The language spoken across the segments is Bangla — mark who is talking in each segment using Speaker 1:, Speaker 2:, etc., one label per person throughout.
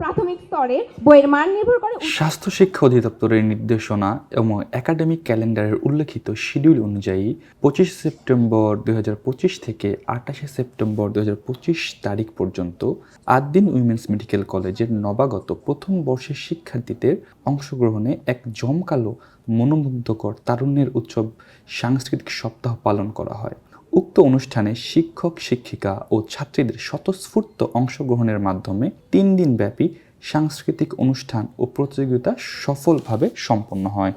Speaker 1: প্রাথমিক স্তরে বইয়ের মান নির্ভর করে
Speaker 2: স্বাস্থ্য শিক্ষা অধিদপ্তরের নির্দেশনা এবং একাডেমিক ক্যালেন্ডারের উল্লেখিত শিডিউল অনুযায়ী পঁচিশে সেপ্টেম্বর দুই হাজার পঁচিশ থেকে আঠাশে সেপ্টেম্বর দুই হাজার পঁচিশ তারিখ পর্যন্ত আট দিন উইমেন্স মেডিকেল কলেজের নবাগত প্রথম বর্ষের শিক্ষার্থীদের অংশগ্রহণে এক জমকালো মনোমুগ্ধকর তারুণ্যের উৎসব সাংস্কৃতিক সপ্তাহ পালন করা হয়। উক্ত অনুষ্ঠানে শিক্ষক, শিক্ষিকা ও ছাত্রীদের স্বতঃস্ফূর্ত অংশগ্রহণের মাধ্যমে তিন দিন ব্যাপী সাংস্কৃতিক অনুষ্ঠান ও প্রতিযোগিতা সফলভাবে সম্পন্ন হয়।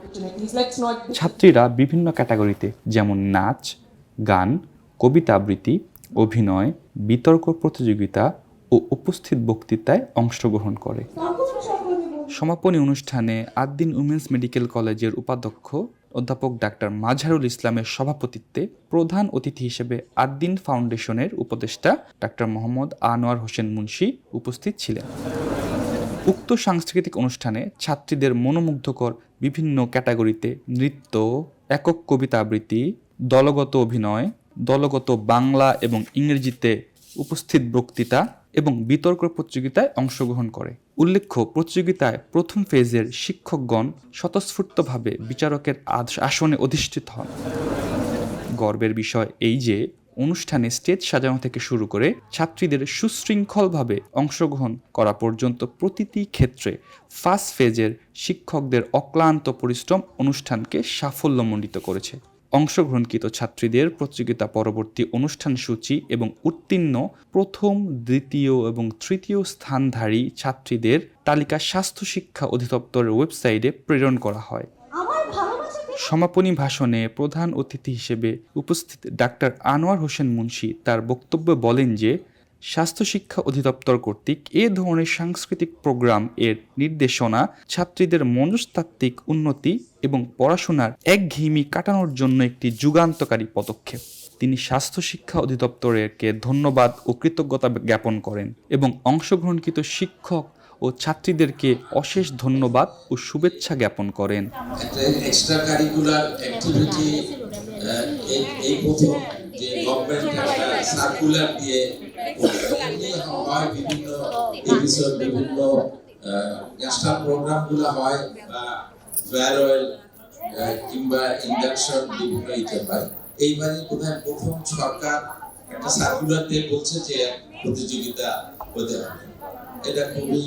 Speaker 2: ছাত্রীরা বিভিন্ন ক্যাটাগরিতে যেমন নাচ, গান, কবিতা আবৃত্তি, অভিনয়, বিতর্ক প্রতিযোগিতা ও উপস্থিত বক্তৃতায় অংশগ্রহণ করে। সমাপনী অনুষ্ঠানে আদ্দিন উমেন্স মেডিকেল কলেজের উপাধ্যক্ষ অধ্যাপক ডাক্তার মাঝারুল ইসলামের সভাপতিত্বে প্রধান অতিথি হিসেবে আদ্দিন ফাউন্ডেশনের উপদেষ্টা ডাক্তার মোহাম্মদ আনোয়ার হোসেন মুন্সি উপস্থিত ছিলেন। উক্ত সাংস্কৃতিক অনুষ্ঠানে ছাত্রীদের মনোমুগ্ধকর বিভিন্ন ক্যাটাগরিতে নৃত্য, একক কবিতা আবৃত্তি, দলগত অভিনয়, দলগত বাংলা এবং ইংরেজিতে উপস্থিত বক্তৃতা এবং বিতর্ক প্রতিযোগিতায় অংশগ্রহণ করে। উল্লেখ্য, প্রতিযোগিতায় প্রথম ফেজের শিক্ষকগণ স্বতঃস্ফূর্তভাবে বিচারকের আসনে অধিষ্ঠিত হন। গর্বের বিষয় এই যে, অনুষ্ঠানে স্টেজ সাজানো থেকে শুরু করে ছাত্রীদের সুশৃঙ্খলভাবে অংশগ্রহণ করা পর্যন্ত প্রতিটি ক্ষেত্রে ফার্স্ট ফেজের শিক্ষকদের অক্লান্ত পরিশ্রম অনুষ্ঠানকে সাফল্যমণ্ডিত করেছে। অংশগ্রহণকৃত ছাত্রীদের প্রতিযোগিতা পরবর্তী অনুষ্ঠান সূচি এবং উত্তীর্ণ প্রথম দ্বিতীয় এবং তৃতীয় স্থানধারী ছাত্রীদের তালিকা স্বাস্থ্য শিক্ষা অধিদপ্তরের ওয়েবসাইটে প্রেরণ করা হয়। সমাপনী ভাষণে প্রধান অতিথি হিসেবে উপস্থিত ডাক্তার আনোয়ার হোসেন মুন্সি তার বক্তব্যে বলেন যে স্বাস্থ্য শিক্ষা অধিদপ্তর কর্তৃক এ ধরনের সাংস্কৃতিক প্রোগ্রাম এর নির্দেশনা ছাত্রীদের মনস্তাত্ত্বিক উন্নতি এবং পড়াশোনার একঘেয়েমি কাটানোর জন্য একটি যুগান্তকারী পদক্ষেপ। তিনি স্বাস্থ্য শিক্ষা অধিদপ্তরেরকে ধন্যবাদ ও কৃতজ্ঞতা জ্ঞাপন করেন এবং অংশগ্রহণকৃত শিক্ষক ও ছাত্রীদেরকে অশেষ ধন্যবাদ ও শুভেচ্ছা জ্ঞাপন করেন।
Speaker 3: এই প্রথম যে গভর্নমেন্ট সার্কুলার দিয়ে হয় বিভিন্ন এপিসোড বিভিন্ন ন্যাশনাল প্রোগ্রামগুলো হয় বা ফেয়ারওয়েল কিংবা ইন্ডাকশন বিভিন্ন ইতে হয় এইবারে বোধহয় প্রথম সরকার একটা সার্কুলার দিয়ে বলছে যে প্রতিযোগিতা হতে হবে এটা খুবই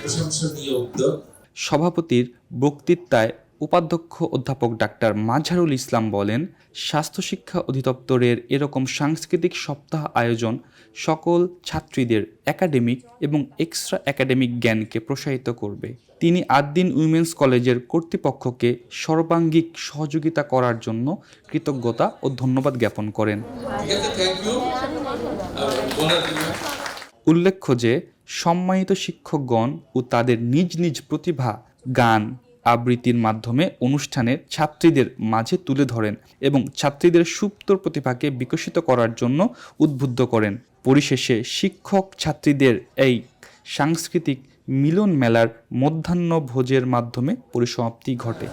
Speaker 3: প্রশংসনীয় উদ্যোগ
Speaker 2: সভাপতির বক্তৃতায় উপাধ্যক্ষ অধ্যাপক ডাক্তার মাঝারুল ইসলাম বলেন স্বাস্থ্য শিক্ষা অধিদপ্তরের এরকম সাংস্কৃতিক সপ্তাহ আয়োজন সকল ছাত্রীদের একাডেমিক এবং এক্সট্রা একাডেমিক জ্ঞানকে প্রসারিত করবে। তিনি আদ্দিন উইমেন্স কলেজের কর্তৃপক্ষকে সর্বাঙ্গিক সহযোগিতা করার জন্য কৃতজ্ঞতা ও ধন্যবাদ জ্ঞাপন করেন। উল্লেখ্য যে সম্মানিত শিক্ষকগণ ও তাদের নিজ নিজ প্রতিভা গান আবৃত্তির মাধ্যমে অনুষ্ঠানের ছাত্রীদের মাঝে তুলে ধরেন এবং ছাত্রীদের সুপ্ত প্রতিভাকে বিকশিত করার জন্য উদ্বুদ্ধ করেন। পরিশেষে শিক্ষক ছাত্রীদের এই সাংস্কৃতিক মিলন মেলার মধ্যাহ্ন ভোজের মাধ্যমে পরিসমাপ্তি ঘটে।